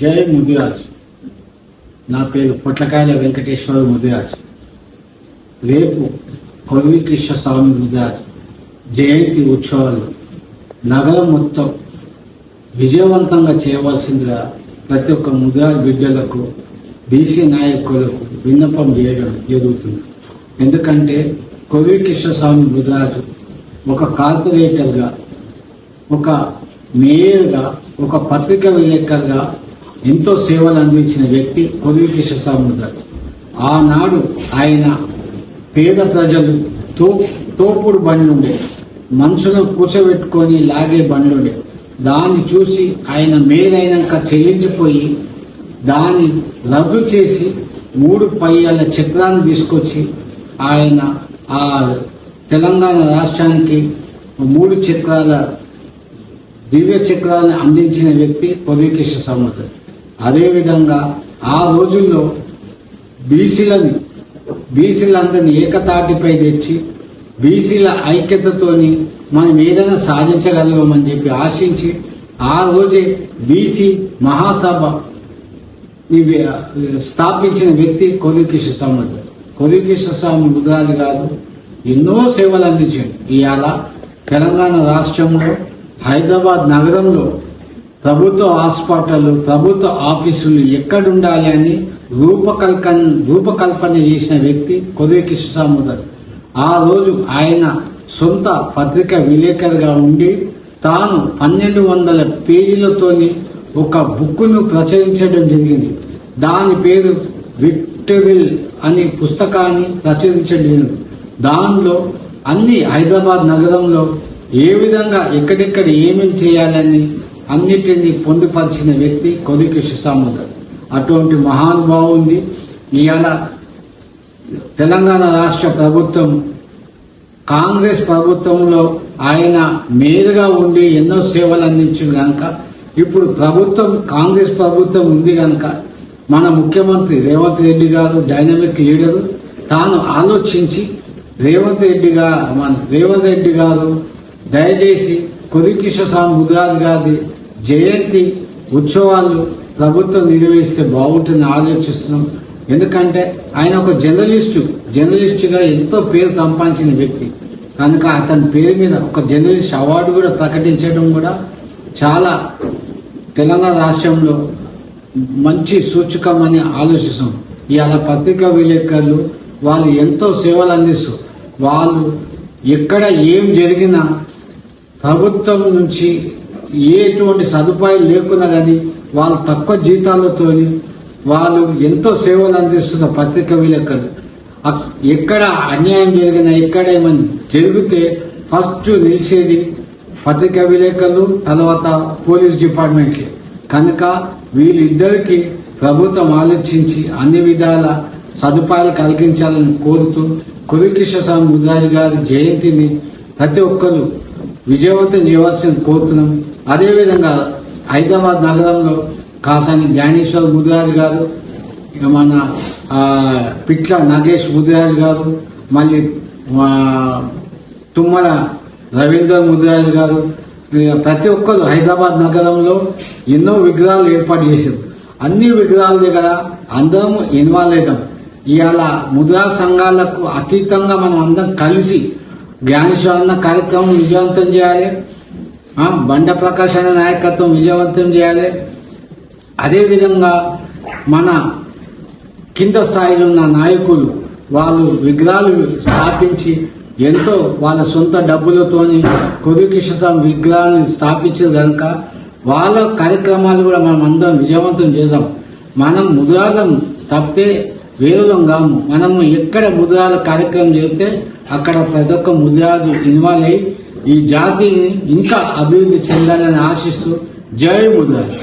జై ముదిరాజ్. నా పేరు పొట్లకాయల వెంకటేశ్వర ముదిరాజ్. రేపు కొల్వి కృష్ణస్వామి ముదిరాజ్ జయంతి ఉత్సవాలు. నగరం మొత్తం విజయవంతంగా చేయవలసిందిగా ప్రతి ఒక్క ముదిరాజ్ బిడ్డలకు బీసీ నాయకులకు విన్నపం చేయడం జరుగుతుంది. ఎందుకంటే కొల్వి కృష్ణస్వామి ముదిరాజు ఒక కార్పొరేటర్గా ఒక మేయర్గా ఒక పత్రిక విలేకరుగా ఎంతో సేవలు అందించిన వ్యక్తి కొద్ది కృష్ణస్వామి గారు ఆనాడు ఆయన పేద ప్రజలు తో తోపుడు బండ్లుండే. మనుషులను కూర్చోబెట్టుకొని లాగే బండ్లుండే. దాన్ని చూసి ఆయన మేలైనాక చెల్లించిపోయి దాన్ని రద్దు చేసి మూడు పయ్యాల చక్రాన్ని తీసుకొచ్చి ఆయన ఆ తెలంగాణ రాష్ట్రానికి మూడు చక్రాల దివ్య చక్రాన్ని అందించిన వ్యక్తి పొదికేశ్వర సముద్రం. అదేవిధంగా ఆ రోజుల్లో బీసీలని బీసీలందరినీ ఏకతాటిపై తెచ్చి బీసీల ఐక్యతతోని మనం ఏదైనా సాధించగలమని చెప్పి ఆశించి ఆ రోజే బీసీ మహాసభ ఇవి స్థాపించిన వ్యక్తి కొదికృష్ణ స్వామి. కొదికృష్ణ స్వామి ముద్రాజు గారు ఎన్నో సేవలు అందించాడు. ఇవాళ తెలంగాణ రాష్ట్రంలో హైదరాబాద్ నగరంలో ప్రభుత్వ హాస్పిటల్ ప్రభుత్వ ఆఫీసులు ఎక్కడుండాలి అని రూపకల్పన రూపకల్పన చేసిన వ్యక్తి కొద్ది కృష్ణసాముదర్ ఆ రోజు ఆయన సొంత పత్రిక విలేకరుగా ఉండి తాను పన్నెండు వందల పేజీలతోని ఒక బుక్కును ప్రచురించడం జరిగింది. దాని పేరు విక్టరిల్ అనే పుస్తకాన్ని ప్రచురించడం దానిలో అన్ని హైదరాబాద్ నగరంలో ఏ విధంగా ఎక్కడెక్కడ ఏమేమి చేయాలని అన్నిటిని పొందుపరిచిన వ్యక్తి కొది కృష్ణసాముదర్ అటువంటి మహానుభావుంది ఇవాళ తెలంగాణ రాష్ట్ర ప్రభుత్వం కాంగ్రెస్ ప్రభుత్వంలో ఆయన మేలుగా ఉండి ఎన్నో సేవలు అందించింది కనుక ఇప్పుడు ప్రభుత్వం కాంగ్రెస్ ప్రభుత్వం ఉంది కనుక మన ముఖ్యమంత్రి రేవంత్ రెడ్డి గారు డైనమిక్ లీడరు తాను ఆలోచించి రేవంత్ రెడ్డి గారు మన రేవంత్ రెడ్డి గారు దయచేసి కొదికిష స్వామి ముదిరాజు గారి జయంతి ఉత్సవాలు ప్రభుత్వం నిర్వహిస్తే బాగుంటుందని ఆలోచిస్తున్నాం. ఎందుకంటే ఆయన ఒక జర్నలిస్టు జర్నలిస్టుగా ఎంతో పేరు సంపాదించిన వ్యక్తి. కనుక అతని పేరు మీద ఒక జర్నలిస్ట్ అవార్డు కూడా ప్రకటించడం కూడా చాలా తెలంగాణ రాష్ట్రంలో మంచి సూచకమని ఆలోచిస్తాం ఇవాళ పత్రికా విలేకరులు వాళ్ళు ఎంతో సేవలు అందిస్తూ వాళ్ళు ఎక్కడ ఏం జరిగినా ప్రభుత్వం నుంచి ఎటువంటి సదుపాయం లేకున్నా కానీ వాళ్ళు తక్కువ జీతాలతోని వాళ్ళు ఎంతో సేవలు అందిస్తున్న పత్రిక విలేకరు ఎక్కడ అన్యాయం జరిగినా ఎక్కడ ఏమైనా జరిగితే ఫస్ట్ నిలిచేది పత్రికా విలేకరులు తర్వాత పోలీస్ డిపార్ట్మెంట్కి కనుక వీళ్ళిద్దరికి ప్రభుత్వం ఆలోచించి అన్ని విధాల సదుపాయాలు కలిగించాలని కోరుతూ కురుకృష్ణ స్వామి ముదిరాజు గారి జయంతిని ప్రతి ఒక్కరు విజయవంతం చేయవలసింది కోరుతున్నాం. అదేవిధంగా హైదరాబాద్ నగరంలో కాసాని జ్ఞానేశ్వర్ ముదిరాజు గారు మన పిట్ల నాగేష్ ముదిరాజు గారు మళ్ళీ తుమ్మల రవీంద్ర ముదిరాజు గారు ప్రతి ఒక్కరు హైదరాబాద్ నగరంలో ఎన్నో విగ్రహాలు ఏర్పాటు చేశారు. అన్ని విగ్రహాల దగ్గర అందరం ఇన్వాల్వ్ అవుతాం. ఇవాళ ముద్రా సంఘాలకు అతీతంగా మనం అందరం కలిసి జ్ఞానశాలన కార్యక్రమం విజయవంతం చేయాలి. బండ ప్రకాశ్ అనే నాయకత్వం విజయవంతం చేయాలి. అదేవిధంగా మన కింద స్థాయిలో ఉన్న నాయకులు వాళ్ళు విగ్రహాలు స్థాపించి ఎంతో వాళ్ళ సొంత డబ్బులతోని కొద్దికృష్ణ విగ్రహాన్ని స్థాపించారు కనుక వాళ్ళ కార్యక్రమాలు కూడా మనం అందరం విజయవంతం చేద్దాం. మనం ముద్రాలం తప్పితే వేరులం కాము మనము ఎక్కడ ముద్రాల కార్యక్రమం చేస్తే అక్కడ ప్రతి ఒక్క ముద్రాలు ఇన్వాల్వ్ అయ్యి ఈ జాతిని ఇంకా అభివృద్ధి చెందాలని ఆశిస్తూ జై ముద్రాజు